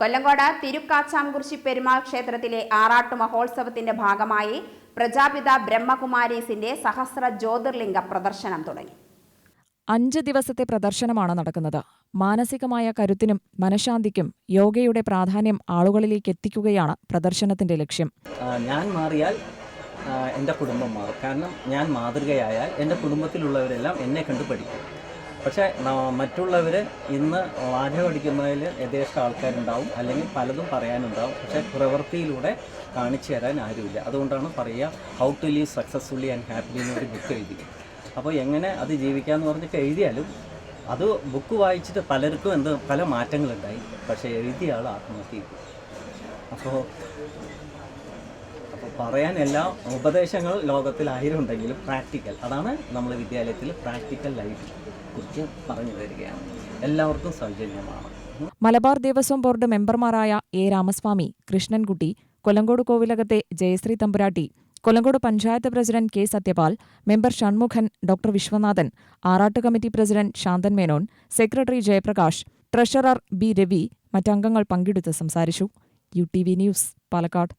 കൊല്ലങ്കോട് തിരുക്കാച്ചാംകുറിശി പെരുമാൾ ക്ഷേത്രത്തിലെ ആറാട്ട് മഹോത്സവത്തിന്റെ ഭാഗമായി പ്രജാപിത ബ്രഹ്മകുമാരീസിന്റെ സഹസ്ര ജ്യോതിർലിംഗ പ്രദർശനം തുടങ്ങി. അഞ്ച് ദിവസത്തെ പ്രദർശനമാണ് നടക്കുന്നത്. മാനസികമായ കരുത്തിനും മനഃശാന്തിക്കും യോഗയുടെ പ്രാധാന്യം ആളുകളിലേക്ക് എത്തിക്കുകയാണ് പ്രദർശനത്തിന്റെ ലക്ഷ്യം. ഞാൻ മാറിയാൽ എന്റെ കുടുംബം മാറും. കാരണം ഞാൻ മാതൃകയായാൽ എന്റെ കുടുംബത്തിലുള്ളവരെല്ലാം എന്നെ കണ്ടു പഠിക്കും പക്ഷേ മറ്റുള്ളവർ ഇന്ന് വാചകടിക്കുന്നതിൽ യഥേഷ്ട ആൾക്കാരുണ്ടാവും അല്ലെങ്കിൽ പലതും പറയാനുണ്ടാവും. പക്ഷേ പ്രവൃത്തിയിലൂടെ കാണിച്ചു തരാൻ ആരുമില്ല. അതുകൊണ്ടാണ് പറയുക how to live successfully and happily എന്നൊരു ബുക്ക് എഴുതി. അപ്പോൾ എങ്ങനെ അത് ജീവിക്കാമെന്ന് പറഞ്ഞിട്ട് എഴുതിയാലും അത് ബുക്ക് വായിച്ചിട്ട് പലർക്കും എന്ത് പല മാറ്റങ്ങളുണ്ടായി. പക്ഷേ എഴുതിയ ആൾ ആത്മഹത്യ അപ്പോൾ അപ്പോൾ പറയാൻ ഉപദേശങ്ങൾ ലോകത്തിൽ ആയിരം ഉണ്ടെങ്കിലും പ്രാക്ടിക്കൽ. അതാണ് നമ്മൾ വിദ്യാലയത്തിൽ പ്രാക്ടിക്കൽ ലൈഫ്. കുറിച്ച് പറഞ്ഞു തരികയാണ് എല്ലാവർക്കും സൗജന്യമാണ്. മലബാർ ദേവസ്വം ബോർഡ് മെമ്പർമാരായ A Ramaswamy Krishnankutty Kollengode കോവിലകത്തെ Jayasree Thampuratti Kollengode panchayat president K Sathyapal member Shanmukhan doctor Viswanathan Aarattu committee president Santhan Menon secretary Jayaprakash treasurer B Ravi മറ്റംഗങ്ങൾ പങ്കെടുത്ത് സംസാരിച്ചു. U T V news Palakkad.